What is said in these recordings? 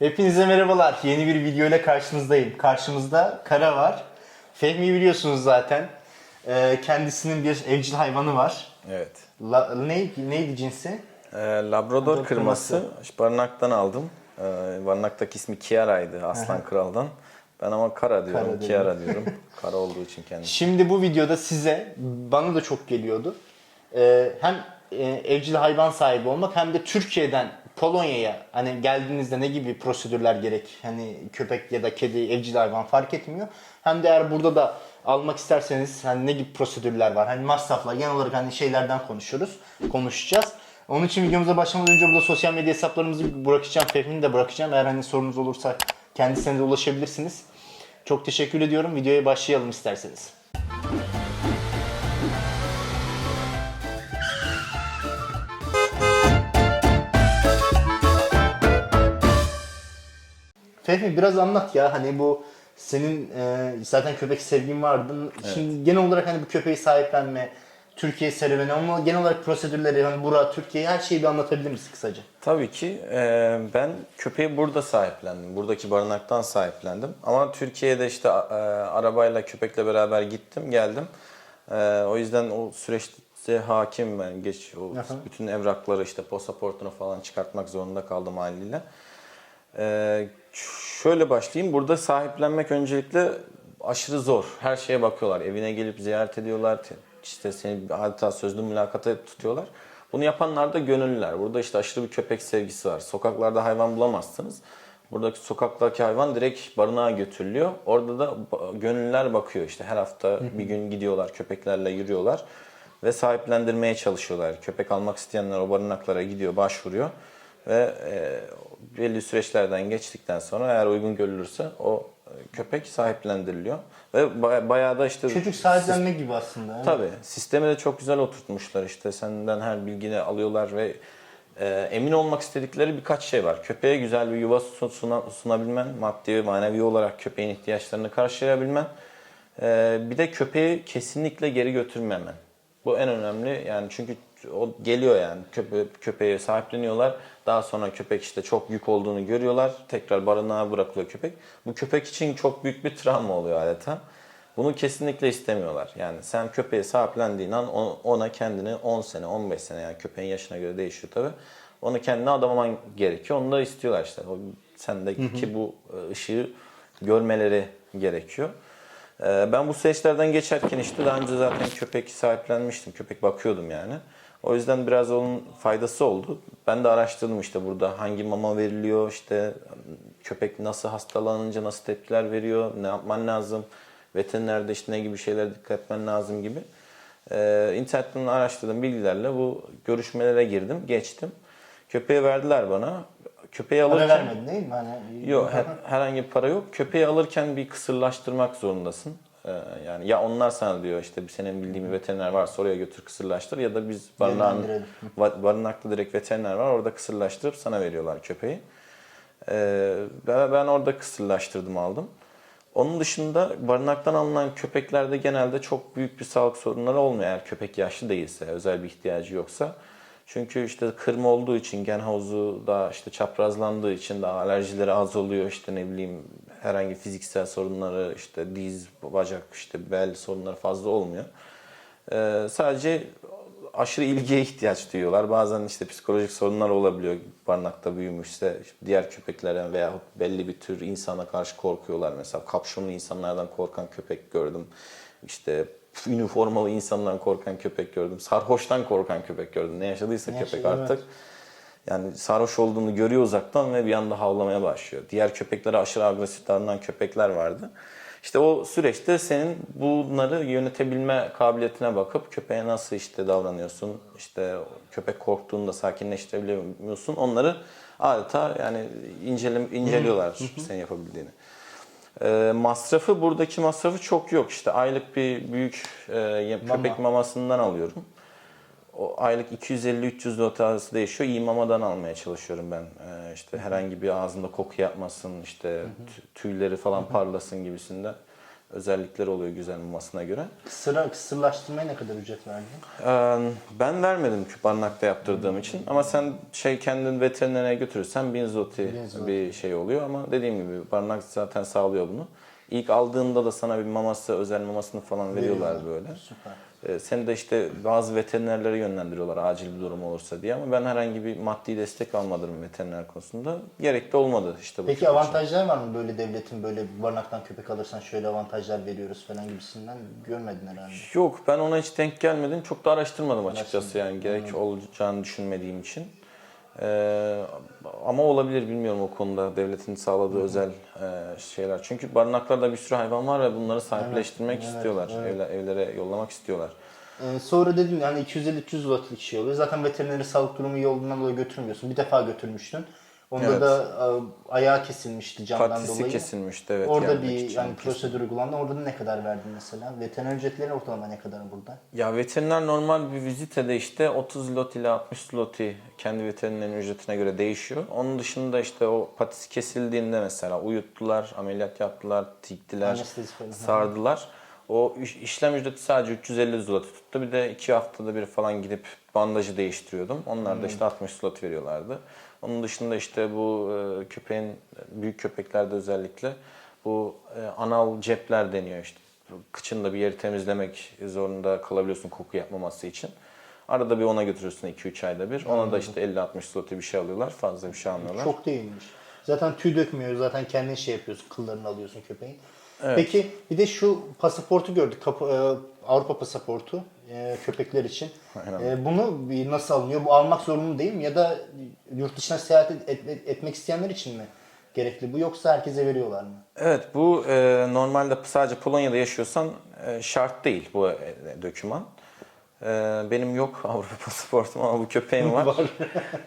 Hepinize merhabalar. Yeni bir video ile karşınızdayım. Karşımızda Kara var. Fehmi'yi biliyorsunuz zaten. Ee, kendisinin bir evcil hayvanı var. Evet. La, ne, neydi cinsi? Ee, Labrador Labrador kırması. kırması. İşte barınakttan aldım. Ee, barınaktaki ismi Kiara'ydı Aslan Kral'dan. Ben ama Kara diyorum, Kara Kiara diyorum. Kara olduğu için kendisi. Şimdi bu videoda size, bana da çok geliyordu. Ee, hem e, evcil hayvan sahibi olmak hem de Türkiye'den Polonya'ya hani geldiğinizde ne gibi prosedürler gerek? Hani köpek ya da kedi, evcil hayvan fark etmiyor. Hem de eğer burada da almak isterseniz hani ne gibi prosedürler var? Hani masraflar genel olarak hani şeylerden konuşuyoruz, konuşacağız. Onun için videomuza başlamadan önce burada sosyal medya hesaplarımızı bırakacağım, Fehmi'ni de bırakacağım. Eğer hani sorunuz olursa kendisine de ulaşabilirsiniz. Çok teşekkür ediyorum. Videoya başlayalım isterseniz. Fehmi biraz anlat ya hani bu senin e, zaten köpek sevgin vardı. Şimdi genel olarak hani bu köpeği sahiplenme, Türkiye serüveni ama genel olarak prosedürleri hani bura Türkiye her şeyi bir anlatabilir misin kısaca? Tabii ki e, ben köpeği burada sahiplendim. Buradaki barınaktan sahiplendim. Ama Türkiye'de işte e, arabayla köpekle beraber gittim, geldim. E, o yüzden o süreçte hakim ben. Geç o Aha. bütün evrakları işte pasaportunu falan çıkartmak zorunda kaldım haliyle. Ee, şöyle başlayayım. Burada sahiplenmek öncelikle aşırı zor. Her şeye bakıyorlar. Evine gelip ziyaret ediyorlar. Te- İşte seni hatta sözlü mülakata tutuyorlar. Bunu yapanlar da gönüllüler. Burada işte aşırı bir köpek sevgisi var. Sokaklarda hayvan bulamazsınız. Buradaki sokaktaki hayvan direkt barınağa götürülüyor. Orada da gönüllüler bakıyor işte her hafta bir gün gidiyorlar köpeklerle yürüyorlar ve sahiplendirmeye çalışıyorlar. Köpek almak isteyenler o barınaklara gidiyor, başvuruyor ve e, belli süreçlerden geçtikten sonra eğer uygun görülürse o e, köpek sahiplendiriliyor ve baya- bayağı da işte Çocuk sahiplenme gibi aslında. evet. Tabii. Sistemi de çok güzel oturtmuşlar işte. Senden her bilgini alıyorlar ve e, emin olmak istedikleri birkaç şey var. Köpeğe güzel bir yuva sun- suna- sunabilmen, maddi ve manevi olarak köpeğin ihtiyaçlarını karşılayabilmen. E, bir de köpeği kesinlikle geri götürmemen. Bu en önemli yani çünkü o geliyor yani köpe köpeğe sahipleniyorlar. Daha sonra köpek işte çok yük olduğunu görüyorlar. Tekrar barınağa bırakılıyor köpek. Bu köpek için çok büyük bir travma oluyor adeta. Bunu kesinlikle istemiyorlar. Yani sen köpeğe sahiplendiğin an ona kendini 10 sene, 15 sene yani köpeğin yaşına göre değişiyor tabii. Onu kendine adaman gerekiyor. Onu da istiyorlar işte. O sendeki bu e, ışığı görmeleri gerekiyor. Ee, Ben bu süreçlerden geçerken işte daha önce zaten köpek sahiplenmiştim. Köpek bakıyordum yani. O yüzden biraz onun faydası oldu. Ben de araştırdım işte burada hangi mama veriliyor, işte köpek nasıl hastalanınca nasıl tepkiler veriyor, ne yapman lazım, veterinerde işte ne gibi şeylere dikkat etmen lazım gibi. Ee, internetten araştırdığım bilgilerle bu görüşmelere girdim, geçtim. Köpeği verdiler bana. Köpeği Para alırken... vermedin değil mi? Hani, Yok her- herhangi bir para yok. Köpeği alırken bir kısırlaştırmak zorundasın. Ee, yani ya onlar sana diyor işte senin bildiğin bir veteriner varsa oraya götür kısırlaştır ya da biz barınağın, barınakta direkt veteriner var orada kısırlaştırıp sana veriyorlar köpeği. Ee, ben, ben orada kısırlaştırdım aldım. Onun dışında barınaktan alınan köpeklerde genelde çok büyük bir sağlık sorunları olmuyor eğer köpek yaşlı değilse, özel bir ihtiyacı yoksa. Çünkü işte kırma olduğu için gen havuzu daha işte çaprazlandığı için daha alerjileri az oluyor işte ne bileyim herhangi fiziksel sorunları işte diz, bacak işte bel sorunları fazla olmuyor. Ee, sadece aşırı ilgiye ihtiyaç duyuyorlar. Bazen işte psikolojik sorunlar olabiliyor. Barınakta büyümüşse diğer köpeklere veya belli bir tür insana karşı korkuyorlar. Mesela kapşonlu insanlardan korkan köpek gördüm. İşte üniformalı insandan korkan köpek gördüm. Sarhoştan korkan köpek gördüm. Ne yaşadıysa Ne köpek yaşadı, evet. Yani sarhoş olduğunu görüyor uzaktan ve bir anda havlamaya başlıyor. Diğer köpeklere aşırı agresif davranan köpekler vardı. İşte o süreçte senin bunları yönetebilme kabiliyetine bakıp köpeğe nasıl işte davranıyorsun, işte köpek korktuğunda sakinleştirebiliyor musun? Onları adeta yani incele, inceliyorlar senin yapabildiğini. Ee, masrafı buradaki masrafı çok yok. İşte aylık bir büyük e, ya- Mama. köpek mamasından alıyorum. O aylık 250-300 dolar arası değişiyor. İyi mamadan almaya çalışıyorum ben. Ee, işte herhangi bir ağzında koku yapmasın, işte tü- tüyleri falan parlasın gibisinden. özellikleri oluyor güzel mamasına göre. Kısıra, kısırlaştırmaya ne kadar ücret verdin? Ee, Ben vermedim barınakta yaptırdığım için ama sen şey kendin veterinere götürürsen 1000 zloty Bin zloty. bir şey oluyor ama dediğim gibi barınak zaten sağlıyor bunu. İlk aldığında da sana bir maması, özel mamasını falan veriyorlar Veriyorlar. böyle. Süper. Ee, Seni de işte bazı veterinerlere yönlendiriyorlar acil bir durum olursa diye ama ben herhangi bir maddi destek almadım veteriner konusunda. Gerekli olmadı işte bu. Peki için. avantajlar var mı böyle devletin böyle barınaktan köpek alırsan şöyle avantajlar veriyoruz falan gibisinden görmedin herhalde. Yok ben ona hiç denk gelmedim. Çok da araştırmadım açıkçası yani gerek olacağını düşünmediğim için. Ee, ama olabilir bilmiyorum o konuda devletin sağladığı özel e, şeyler. Çünkü barınaklarda bir sürü hayvan var ve bunları sahipleştirmek evet, istiyorlar. evet. Evle- evlere yollamak istiyorlar. Ee, sonra dedim yani 250-300 zlotlik şey oluyor. Zaten veterinerin sağlık durumu iyi olduğundan dolayı götürmüyorsun. Bir defa götürmüştün. Onda Evet. da e, ayağı kesilmişti camdan Patisi dolayı. kesilmişti evet. Orada bir yani prosedür uygulandı. Orada da ne kadar verdin mesela? Veteriner ücretleri ortalama ne kadar burada? Ya veteriner normal bir vizitede işte 30 lot ile 60 loti kendi veterinerin ücretine göre değişiyor. Onun dışında işte o patisi kesildiğinde mesela uyuttular, ameliyat yaptılar, tiktiler, sardılar. O iş- işlem ücreti sadece 350 zloty tuttu. Bir de iki haftada bir falan gidip bandajı değiştiriyordum. Onlar da işte 60 zloty veriyorlardı. Onun dışında işte bu e, köpeğin, büyük köpeklerde özellikle bu e, anal cepler deniyor işte. Kıçında bir yeri temizlemek zorunda kalabiliyorsun koku yapmaması için. Arada bir ona götürürsün 2-3 ayda bir. Ona da işte 50-60 zloty bir şey alıyorlar. Fazla bir şey almıyorlar. Çok değilmiş. Zaten tüy dökmüyor. Zaten kendin şey yapıyorsun. Kıllarını alıyorsun köpeğin. Peki bir de şu pasaportu gördük. Kapı- e, Avrupa pasaportu e, köpekler için. E, bunu bir nasıl alınıyor? Bu almak zorunlu değil mi? Ya da yurt dışına seyahat et- et- etmek isteyenler için mi gerekli bu? Yoksa herkese veriyorlar mı? Evet bu e, normalde sadece Polonya'da yaşıyorsan e, şart değil bu e, döküman. E, benim yok Avrupa pasaportum ama bu köpeğim var.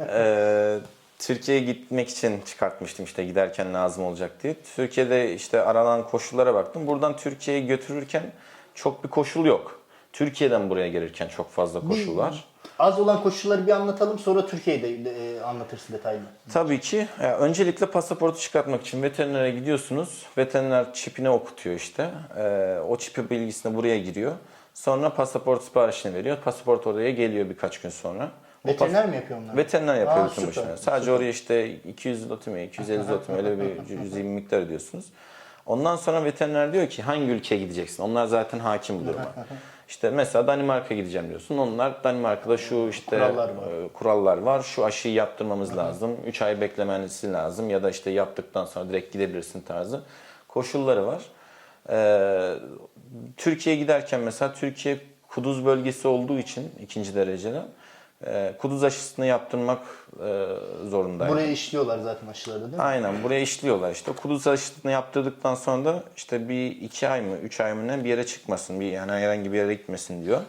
E, Türkiye'ye gitmek için çıkartmıştım işte giderken lazım olacak diye. Türkiye'de işte aranan koşullara baktım. Buradan Türkiye'ye götürürken çok bir koşul yok. Türkiye'den buraya gelirken çok fazla koşul var. Az olan koşulları bir anlatalım sonra Türkiye'de e, anlatırsın detaylı. Tabii ki. Ya öncelikle pasaportu çıkartmak için veterinere gidiyorsunuz. Veteriner çipini okutuyor işte. Ee, o çipi bilgisini buraya giriyor. Sonra pasaport siparişini veriyor. Pasaport oraya geliyor birkaç gün sonra. Veteriner mi yapıyor onları? Veteriner yapıyor Aa, bütün süper, başına. Sadece oraya işte 200 zloty mi, 250 zloty mi öyle bir cüzi bir miktar ödüyorsunuz. Ondan sonra veteriner diyor ki hangi ülkeye gideceksin? Onlar zaten hakim bu duruma. İşte mesela Danimarka'ya gideceğim diyorsun. Onlar Danimarka'da şu işte Kurallar var. e, kurallar var. Şu aşıyı yaptırmamız lazım. 3 ay beklemeniz lazım ya da işte yaptıktan sonra direkt gidebilirsin tarzı koşulları var. Ee, Türkiye'ye giderken mesela Türkiye kuduz bölgesi olduğu için ikinci derecede e, kuduz aşısını yaptırmak e, zorundayım. Buraya işliyorlar zaten aşıları değil mi? Aynen buraya işliyorlar işte. Kuduz aşısını yaptırdıktan sonra da işte bir iki ay mı, üç ay mı ne bir yere çıkmasın, bir yani herhangi bir yere gitmesin diyor.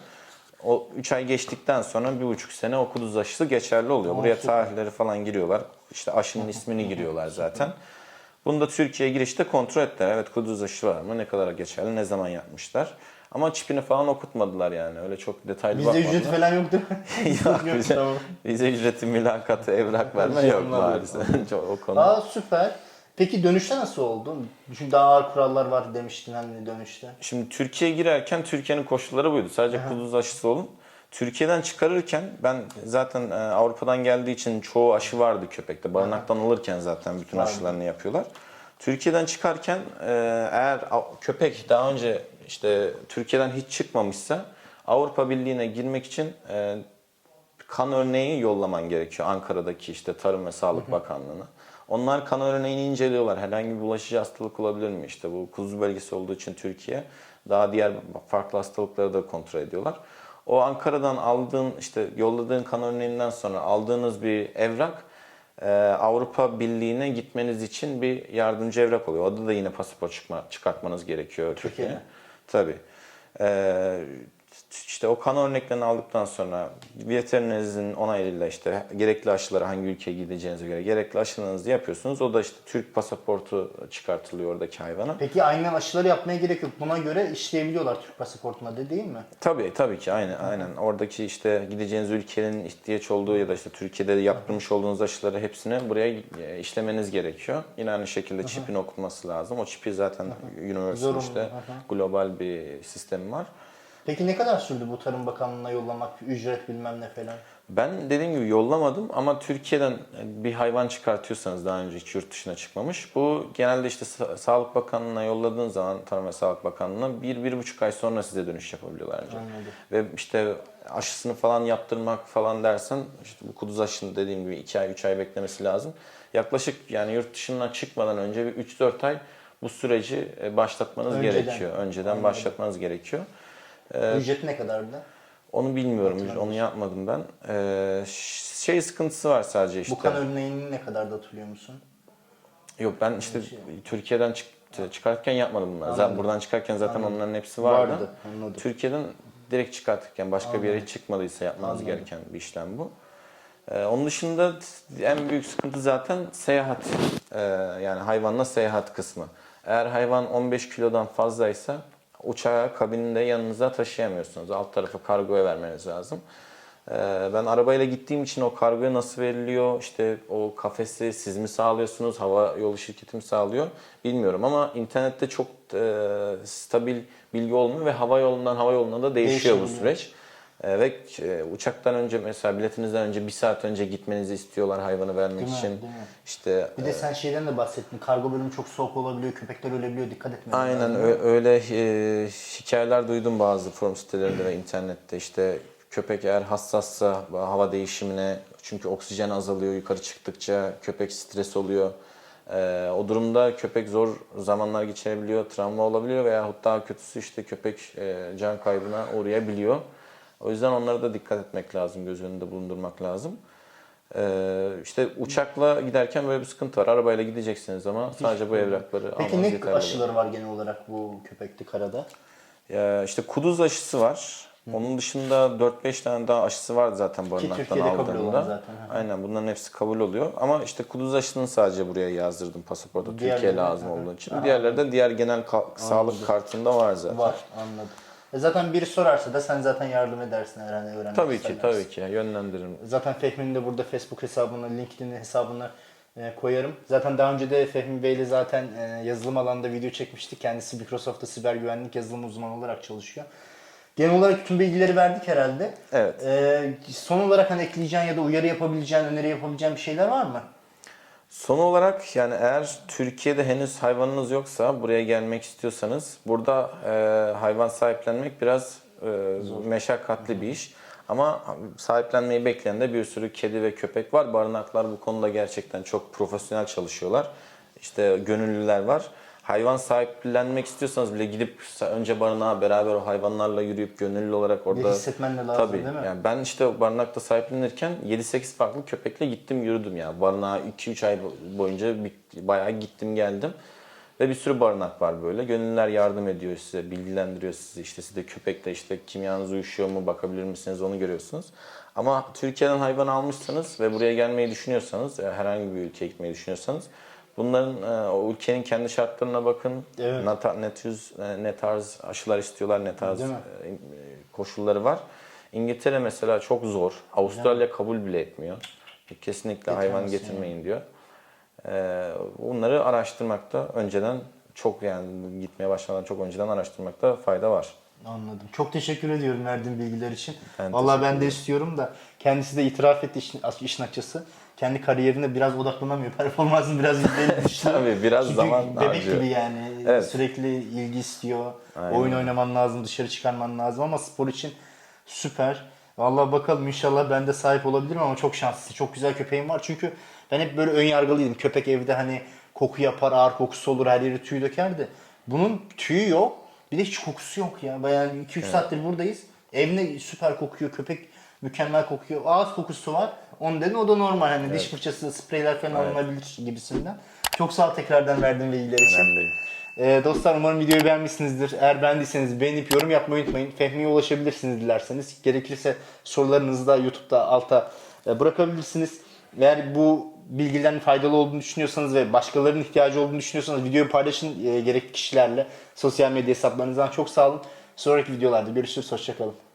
O üç ay geçtikten sonra bir buçuk sene o kuduz aşısı geçerli oluyor. Buraya tarihleri falan giriyorlar. İşte aşının ismini giriyorlar zaten. Bunu da Türkiye'ye girişte kontrol ettiler. Evet kuduz aşı var mı? Ne kadar geçerli? Ne zaman yapmışlar? Ama çipini falan okutmadılar yani. Öyle çok detaylı Bizde bakmadılar. ücreti falan yok değil mi? yok, Yok, bize, tamam. bize ücreti, mülakatı, evrak verme şey yok maalesef. O konu. Aa süper. Peki dönüşte nasıl oldu? Çünkü daha ağır kurallar var demiştin hani dönüşte. Şimdi Türkiye'ye girerken Türkiye'nin koşulları buydu. Sadece kuduz aşısı olun. Türkiye'den çıkarırken ben zaten e, Avrupa'dan geldiği için çoğu aşı vardı köpekte. Barınaktan alırken zaten bütün aşılarını yapıyorlar. Türkiye'den çıkarken e, eğer köpek daha önce işte Türkiye'den hiç çıkmamışsa Avrupa Birliği'ne girmek için e, kan örneği yollaman gerekiyor Ankara'daki işte Tarım ve Sağlık Bakanlığı'na. Onlar kan örneğini inceliyorlar. Herhangi bir bulaşıcı hastalık olabilir mi? İşte bu kuzu bölgesi olduğu için Türkiye daha diğer farklı hastalıkları da kontrol ediyorlar. O Ankara'dan aldığın işte yolladığın kan örneğinden sonra aldığınız bir evrak e, Avrupa Birliği'ne gitmeniz için bir yardımcı evrak oluyor. Orada da yine pasaport çıkma, çıkartmanız gerekiyor Türkiye'ye. Tabii. Ee, işte o kan örneklerini aldıktan sonra veterinerinizin onayıyla işte gerekli aşıları hangi ülkeye gideceğinize göre gerekli aşılarınızı yapıyorsunuz. O da işte Türk pasaportu çıkartılıyor oradaki hayvana. Peki aynı aşıları yapmaya gerek yok. Buna göre işleyebiliyorlar Türk pasaportuna da değil mi? Tabii tabii ki aynen aynen. Oradaki işte gideceğiniz ülkenin ihtiyaç olduğu ya da işte Türkiye'de yaptırmış olduğunuz aşıları hepsini buraya e, işlemeniz gerekiyor. Yine aynı şekilde çipin okunması lazım. O çipi zaten Universal Zorunlu, işte global bir sistemi var. Peki ne kadar sürdü bu Tarım Bakanlığı'na yollamak, ücret bilmem ne falan? Ben dediğim gibi yollamadım ama Türkiye'den bir hayvan çıkartıyorsanız daha önce hiç yurt dışına çıkmamış. Bu genelde işte Sa- Sağlık Bakanlığı'na yolladığın zaman Tarım ve Sağlık Bakanlığı'na bir, bir buçuk ay sonra size dönüş yapabiliyorlar. önce. Anladım. Ve işte aşısını falan yaptırmak falan dersen işte bu kuduz aşını dediğim gibi 2 ay 3 ay beklemesi lazım. Yaklaşık yani yurt dışına çıkmadan önce bir 3-4 ay bu süreci e, başlatmanız Önceden. gerekiyor. Önceden Anladım. başlatmanız gerekiyor. Ee, Ücret ne kadardı? Onu bilmiyorum. Onu yapmadım ben. Ee, şey sıkıntısı var sadece işte. Bu kan örneğini ne kadar da hatırlıyor musun? Yok ben işte Türkiye'den çıktı, çıkarken yapmadım bunları. Zaten Anladım. buradan çıkarken zaten Anladım. onların hepsi vardı. Vardı, anladım. Türkiye'den direkt çıkartırken başka bir yere Anladım. çıkmadıysa yapmanız Anladım. gereken bir işlem bu. Ee, onun dışında en büyük sıkıntı zaten seyahat. Ee, yani hayvanla seyahat kısmı. Eğer hayvan 15 kilodan fazlaysa uçağa kabininde yanınıza taşıyamıyorsunuz. Alt tarafı kargoya vermeniz lazım. Ee, Ben arabayla gittiğim için o kargoya nasıl veriliyor, işte o kafesi siz mi sağlıyorsunuz, hava yolu şirketi mi sağlıyor bilmiyorum ama internette çok e, stabil bilgi olmuyor ve hava yolundan hava yoluna da değişiyor bu Değişebiliyor. süreç. E, ve e, uçaktan önce mesela biletinizden önce bir saat önce gitmenizi istiyorlar hayvanı vermek Değil mi? için. Değil mi? İşte Bir de sen şeyden de bahsettin. Kargo bölümü çok soğuk olabiliyor, köpekler ölebiliyor. Dikkat Aynen lazım. ö- öyle e, hikayeler duydum bazı forum sitelerinde ve internette işte köpek eğer hassassa hava değişimine çünkü oksijen azalıyor yukarı çıktıkça köpek stres oluyor. E, o durumda köpek zor zamanlar geçirebiliyor, travma olabiliyor veya daha kötüsü işte köpek e, can kaybına uğrayabiliyor. O yüzden onlara da dikkat etmek lazım, göz önünde bulundurmak lazım. Ee, işte uçakla giderken böyle bir sıkıntı var. Arabayla gideceksiniz ama sadece bu evrakları Peki ne yeterli. aşıları var genel olarak bu köpekli karada? Ya işte kuduz aşısı var. Onun dışında 4-5 tane daha aşısı vardı zaten barınaktan Türkiye'de kabul olan aldığımda. zaten. Aynen bunların hepsi kabul oluyor. Ama işte kuduz aşısını sadece buraya yazdırdım pasaporta. Türkiye lazım hı hı. olduğu için. Diğerleri de diğer genel ka- sağlık kartında var zaten. Var, anladım. E zaten biri sorarsa da sen zaten yardım edersin herhalde öğrenmek Tabii ki isterlerse. tabii ki yönlendiririm. Zaten Fehmi'nin de burada Facebook hesabını, LinkedIn hesabını e, koyarım. Zaten daha önce de Fehmi Bey ile zaten e, yazılım alanında video çekmiştik. Kendisi Microsoft'ta siber güvenlik yazılım uzmanı olarak çalışıyor. Genel olarak tüm bilgileri verdik herhalde. Evet. E, son olarak hani ekleyeceğin ya da uyarı yapabileceğin, öneri yapabileceğin bir şeyler var mı? Son olarak yani eğer Türkiye'de henüz hayvanınız yoksa buraya gelmek istiyorsanız burada e, hayvan sahiplenmek biraz e, meşakkatli bir iş. Ama sahiplenmeyi bekleyen de bir sürü kedi ve köpek var. Barınaklar bu konuda gerçekten çok profesyonel çalışıyorlar. İşte gönüllüler var. Hayvan sahiplenmek istiyorsanız bile gidip önce barınağa beraber o hayvanlarla yürüyüp gönüllü olarak orada... hissetmen de lazım, Tabii. değil mi? Yani ben işte barınakta sahiplenirken 7-8 farklı köpekle gittim yürüdüm ya. Barınağa 2-3 ay boyunca bir- bayağı gittim geldim. Ve bir sürü barınak var böyle. Gönüllüler yardım ediyor size, bilgilendiriyor sizi. İşte size köpekle işte kimyanız uyuşuyor mu bakabilir misiniz onu görüyorsunuz. Ama Türkiye'den hayvan almışsanız ve buraya gelmeyi düşünüyorsanız, e, herhangi bir ülkeye gitmeyi düşünüyorsanız bunların e, o ülkenin kendi şartlarına bakın. Evet. Ne, ne, tüz, e, ne tarz aşılar istiyorlar, ne tarz e, koşulları var. İngiltere mesela çok zor. Avustralya kabul bile etmiyor. Kesinlikle hayvan Getirmesin getirmeyin diyor. Ee, bunları araştırmakta önceden çok yani gitmeye başlamadan çok önceden araştırmakta fayda var. Anladım. Çok teşekkür ediyorum verdiğin bilgiler için. Ben Vallahi ben de istiyorum da kendisi de itiraf etti işin, işin açısı. Kendi kariyerine biraz odaklanamıyor. Performansın biraz yüzeyine düşüyor. Tabii, biraz Çünkü zaman bebek harcıyor. gibi yani. Evet. Sürekli ilgi istiyor. Aynen. Oyun oynaman lazım, dışarı çıkarman lazım ama spor için süper. Vallahi bakalım inşallah ben de sahip olabilirim ama çok şanslısın. Çok güzel köpeğim var. Çünkü ben hep böyle ön yargılıydım. Köpek evde hani koku yapar, ağır kokusu olur, her yeri tüy dökerdi. Bunun tüyü yok. Bir de hiç kokusu yok ya. Yani 2-3 saattir buradayız. Evine süper kokuyor. Köpek mükemmel kokuyor. Ağız kokusu var. Onu dedin o da normal. Hani diş fırçası, spreyler falan alınabilir gibisinden. Çok sağ ol tekrardan verdiğin bilgiler için. Önemli. Ee, dostlar umarım videoyu beğenmişsinizdir. Eğer beğendiyseniz beğenip yorum yapmayı unutmayın. Fehmi'ye ulaşabilirsiniz dilerseniz. Gerekirse sorularınızı da YouTube'da alta e, bırakabilirsiniz. Eğer bu bilgilerin faydalı olduğunu düşünüyorsanız ve başkalarının ihtiyacı olduğunu düşünüyorsanız videoyu paylaşın e, gerekli kişilerle. Sosyal medya hesaplarınızdan çok sağ olun. Sonraki videolarda görüşürüz. Hoşçakalın.